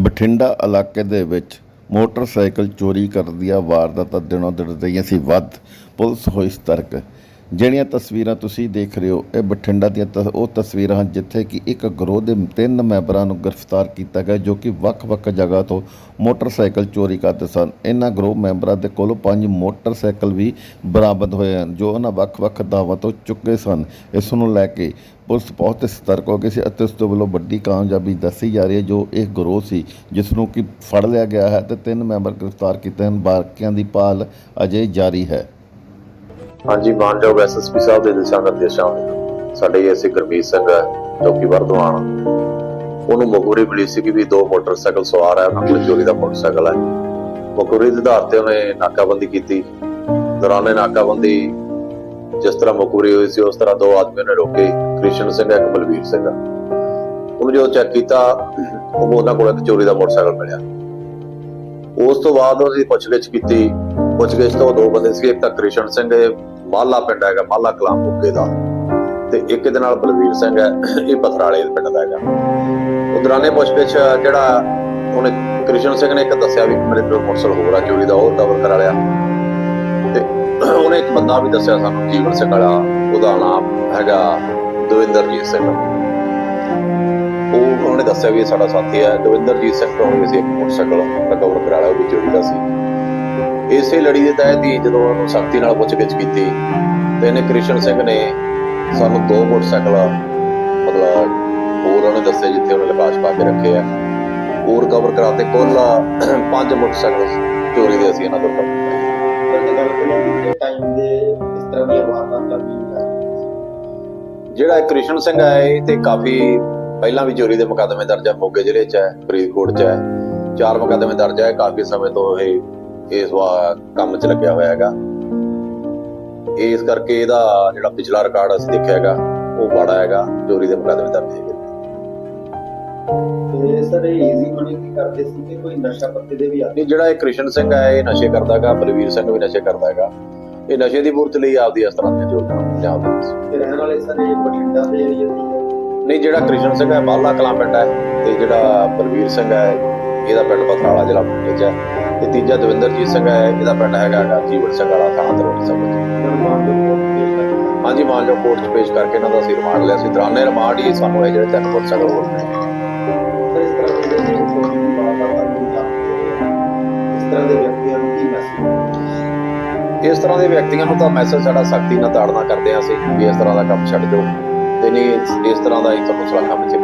ਬਠਿੰਡਾ ਇਲਾਕੇ ਦੇ ਵਿੱਚ ਮੋਟਰਸਾਈਕਲ ਚੋਰੀ ਕਰਨ ਦੀਆਂ ਵਾਰਦਾਤਾਂ ਦਿਨੋਂ ਦਿਨ ਰਹੀਆਂ ਸੀ ਵੱਧ। ਪੁਲਿਸ ਹੋਈ ਸਤਰਕ। ਜਿਹੜੀਆਂ ਤਸਵੀਰਾਂ ਤੁਸੀਂ ਦੇਖ ਰਹੇ ਹੋ, ਇਹ ਬਠਿੰਡਾ ਦੀਆਂ ਤਸ- ਉਹ ਤਸਵੀਰਾਂ ਹਨ ਜਿੱਥੇ ਕਿ ਇੱਕ ਗਰੋਹ ਦੇ ਤਿੰਨ ਮੈਂਬਰਾਂ ਨੂੰ ਗ੍ਰਿਫਤਾਰ ਕੀਤਾ ਗਿਆ, ਜੋ ਕਿ ਵੱਖ-ਵੱਖ ਜਗ੍ਹਾ ਤੋਂ ਮੋਟਰਸਾਈਕਲ ਚੋਰੀ ਕਰਦੇ ਸਨ। ਇਹਨਾਂ ਗਰੋਹ ਮੈਂਬਰਾਂ ਦੇ ਕੋਲੋਂ ਪੰਜ ਮੋਟਰਸਾਈਕਲ ਵੀ ਬਰਾਮਦ ਹੋਏ ਹਨ, ਜੋ ਉਹਨਾਂ ਵੱਖ-ਵੱਖ ਦਾਅਵਾਂ ਤੋਂ ਚੁੱਕੇ ਸਨ। ਇਸ ਨੂੰ ਲੈ ਕੇ ਪੁਲਿਸ ਬਹੁਤ ਸਤਰਕ ਹੋ ਗਈ ਸੀ ਅਤੇ ਉਸ ਤੋਂ ਵੱਲੋਂ ਵੱਡੀ ਕਾਮਯਾਬੀ ਦੱਸੀ ਜਾ ਰਹੀ ਹੈ, ਜੋ ਇਹ ਗਰੋਹ ਸੀ ਜਿਸ ਨੂੰ ਕਿ ਫੜ ਲਿਆ ਗਿਆ ਹੈ ਤੇ ਤਿੰਨ ਮੈਂਬਰ ਗ੍ਰਿਫਤਾਰ ਕੀਤੇ ਹਨ। ਬਾਕੀਆਂ ਦੀ ਭਾਲ ਅਜੇ ਜਾਰੀ ਹੈ। ਹਾਂਜੀ ਮਾਨਯੋਗ ਐਸਐਸਪੀ ਸਾਹਿਬ ਦੇ ਦਿਸ਼ਾ ਨਿਰਦੇਸ਼ਾਂ ਸਾਡੇ ਐਸਏ ਗੁਰਮੀਤ ਸਿੰਘ ਹੈ ਕਿ ਵਰਦਵਾਨ ਉਹਨੂੰ ਮਗੂਰੀ ਮਿਲੀ ਸੀ ਕਿ ਵੀ ਦੋ ਮੋਟਰਸਾਈਕਲ ਸਵਾਰ ਹੈ ਉਹਨਾਂ ਕੋਲ ਚੋਰੀ ਦਾ ਮੋਟਰਸਾਈਕਲ ਹੈ ਮਗੂਰੀ ਦੇ ਆਧਾਰ ਤੇ ਉਹਨੇ ਨਾਕਾਬੰਦੀ ਕੀਤੀ। ਦੌਰਾਨ ਇਹ ਨਾਕਾਬੰਦੀ ਜਿਸ ਤਰ੍ਹਾਂ ਮਗੂਰੀ ਹੋਈ ਸੀ, ਉਸ ਤਰ੍ਹਾਂ ਦੋ ਆਦਮੀ ਨੇ ਰੋਕੇ। ਕ੍ਰਿਸ਼ਨ ਸਿੰਘ ਇੱਕ ਬਲਵੀਰ ਸਿੰਘ। ਉਹਨੂੰ ਜਦੋਂ ਚੈੱਕ ਕੀਤਾ, ਉਹ ਉਹਨਾਂ ਕੋਲ ਇੱਕ ਚੋਰੀ ਦਾ ਮੋਟਰਸਾਈਕਲ ਮਿਲਿਆ। ਉਸ ਤੋਂ ਬਾਅਦ ਉਹਦੀ ਪੁੱਛਗਿੱਛ ਕੀਤੀ। ਪੁੱਛਗਿੱਛ ਤੋਂ ਦੋ ਬੰਦੇ ਸੀ ਇੱਕ ਤਾਂ ਕ੍ਰਿਸ਼ਨ ਸਿੰਘ ਮਾਲਾ ਪਿੰਡ ਹੈਗਾ, ਮਾਲਾ ਕਲਾਮ ਮੁੱਕੇ ਦਾ। ਤੇ ਇੱਕ ਇਹਦੇ ਨਾਲ ਬਲਵੀਰ ਸਿੰਘ ਹੈ, ਇਹ ਪਥਰਾਲੇ ਪਿੰਡ ਦਾ ਹੈਗਾ। ਉਹ ਦੌਰਾਨੇ ਪੁੱਛਗਿੱਛ ਜਿਹੜਾ ਉਹਨੇ ਕ੍ਰਿਸ਼ਨ ਸਿੰਘ ਨੇ ਇੱਕ ਦੱਸਿਆ ਵੀ ਮੇਰੇ ਕੋਲ ਮੋਟਰਸਾਈਕਲ ਹੋਰ ਆ, ਚੋਰੀ ਦਾ ਉਹ ਕਵਰ ਕਰਾ ਲਿਆ। ਤੇ ਉਹਨੇ ਇੱਕ ਬੰਦਾ ਵੀ ਦੱਸਿਆ ਸਾਨੂੰ, ਜੀਵਨ ਸਿੰਘ ਵਾਲਾ, ਉਹਦਾ ਨਾਮ ਹੈਗਾ ਦਵਿੰਦਰਜੀਤ ਸਿੰਘ। ਉਹ ਉਹਨੇ ਦੱਸਿਆ ਵੀ ਇਹ ਸਾਡਾ ਸਾਥੀ ਹੈ, ਦਵਿੰਦਰਜੀਤ ਸਿੰਘ ਤੋਂ ਵੀ ਅਸੀਂ ਇੱਕ ਮੋਟਰਸਾਈਕਲ ਰਿਕਵਰ ਕਰਾ ਲਿਆ, ਉਹ ਵੀ ਚੋਰੀ ਦਾ ਸੀ। ਇਸੇ ਲੜੀ ਦੇ ਤਹਿਤ ਹੀ ਜਦੋਂ ਉਹਨੂੰ ਸਖਤੀ ਨਾਲ ਪੁੱਛਗਿੱਛ ਕੀਤੀ ਤੇ ਇਹਨੇ ਕ੍ਰਿਸ਼ਨ ਸਿੰਘ ਨੇ ਸਾਨੂੰ ਦੋ ਮੋਟਰਸਾਈਕਲ ਮਤਲਬ ਹੋਰ ਉਹਨੇ ਦੱਸਿਆ ਜਿੱਥੇ ਉਹਨੇ ਲਿਬਾਸ ਪਾ ਕੇ ਰੱਖੇ ਆ। ਹੋਰ ਕਵਰ ਕਰਾਤੇ ਕੁੱਲ ਪੰਜ ਮੋਟਰਸਾਈਕਲ ਚੋਰੀ ਦੇ ਅਸੀਂ ਇਹਨਾਂ ਤੋਂ ਟਾਈਮ ਦੇ ਇਸ ਤਰ੍ਹਾਂ ਦੀਆਂ ਵਾਰਦਾਤਾਂ ਵੀ ਹੁੰਦੀਆਂ ਜਿਹੜਾ ਕ੍ਰਿਸ਼ਨ ਸਿੰਘ ਹੈ ਇਹ ਤੇ ਕਾਫੀ ਪਹਿਲਾਂ ਵੀ ਚੋਰੀ ਦੇ ਮੁਕੱਦਮੇ ਦਰਜ ਹੈ ਮੋਗੇ ਜ਼ਿਲ੍ਹੇ 'ਚ ਹੈ ਫਰੀਦਕੋਟ 'ਚ ਹੈ। ਚਾਰ ਮੁਕੱਦਮੇ ਦਰਜ ਹੈ ਕਾਫੀ ਸਮੇਂ ਤੋਂ ਇਹ ਇਸ ਵਾ ਕੰਮ 'ਚ ਲੱਗਿਆ ਹੋਇਆ ਹੈਗਾ। ਇਸ ਕਰਕੇ ਇਹਦਾ ਜਿਹੜਾ ਪਿਛਲਾ ਰਿਕਾਰਡ ਅਸੀਂ ਦੇਖਿਆ ਹੈਗਾ ਉਹ ਬੜਾ ਹੈਗਾ ਚੋਰੀ ਦੇ ਮੁਕੱਦਮੇ ਦਰਜ ਹੈਗੇ ਤੇ ਸਰ ਇਹ ਈਜ਼ੀ ਮਨੀ ਕੀ ਕਰਦੇ ਸੀ ਕਿ ਕੋਈ ਨਸ਼ਾ ਪੱਤੇ ਦੇ ਵੀ ਆਦੀ ਜਿਹੜਾ ਇਹ ਕ੍ਰਿਸ਼ਨ ਸਿੰਘ ਹੈ ਇਹ ਨਸ਼ੇ ਕਰਦਾ ਹੈਗਾ ਬਲਵੀਰ ਸਿੰਘ ਵੀ ਨਸ਼ੇ ਕਰਦਾ ਹੈਗਾ। ਇਹ ਨਸ਼ੇ ਦੀ ਪੂਰਤੀ ਲਈ ਆਪਦੀ ਇਸ ਤਰ੍ਹਾਂ ਦੀਆਂ ਜੋੜਾਂ ਪੰਜਾਬ ਦੇ ਰਹਿਣ ਵਾਲੇ ਸਰ ਇਹ ਬਠਿੰਡਾ ਦੇ ਏਰੀਆ। ਨਹੀਂ ਜਿਹੜਾ ਕ੍ਰਿਸ਼ਨ ਸਿੰਘ ਹੈ ਬਾਲਾ ਕਲਾਂ ਪਿੰਡ ਹੈ ਤੇ ਜਿਹੜਾ ਬਲਵੀਰ ਸਿੰਘ ਹੈ ਇਹਦਾ ਪਿੰਡ ਪਥਰਾਲਾ ਜ਼ਿਲ੍ਹਾ ਮੁਕਤਸਰ 'ਚ ਹੈ। ਤੇ ਤੀਜਾ ਦਵਿੰਦਰਜੀਤ ਸਿੰਘ ਹੈ ਇਹਦਾ ਪਿੰਡ ਹੈਗਾ ਜੀਵਨ ਸਿੰਘ ਵਾਲਾ ਥਾਣਾ ਦਰੋਟ ਸਿੰਘ ਵਿੱਚ ਹਾਂਜੀ ਮਾਨਜੋ ਕੋਰਟ 'ਚ ਪੇਸ਼ ਕਰਕੇ ਇਹਨਾਂ ਦਾ ਅਸੀਂ ਰਿਮਾਂਡ ਲਿਆ ਸੀ ਦੌਰਾਨੇ ਰਿਮਾਂਡ ਹੀ ਸਾਨੂੰ ਇਹ ਜਿਹੜੇ ਤਿੰਨ ਹੋਰ ਚੋਰੀ ਦੀ ਵਾਰਦਾਤਾਂ ਨੂੰ ਇਸ ਤਰ੍ਹਾਂ ਦੇ ਵਿਅਕਤੀਆਂ ਨੂੰ ਤਾਂ ਮੈਸੇਜ ਸਾਡਾ ਸਖਤੀ ਨਾਲ ਤਾੜਨਾ ਕਰਦੇ ਹਾਂ ਅਸੀਂ ਵੀ ਇਸ ਤਰ੍ਹਾਂ ਦਾ ਕੰਮ ਛੱਡ ਦਿਓ। ਤੇ ਨਹੀਂ ਇਸ- ਤਰ੍ਹਾਂ ਦਾ ਹੀ ਤੁਹਾਨੂੰ ਸੁਰੱਖਿਆ ਵਿੱਚ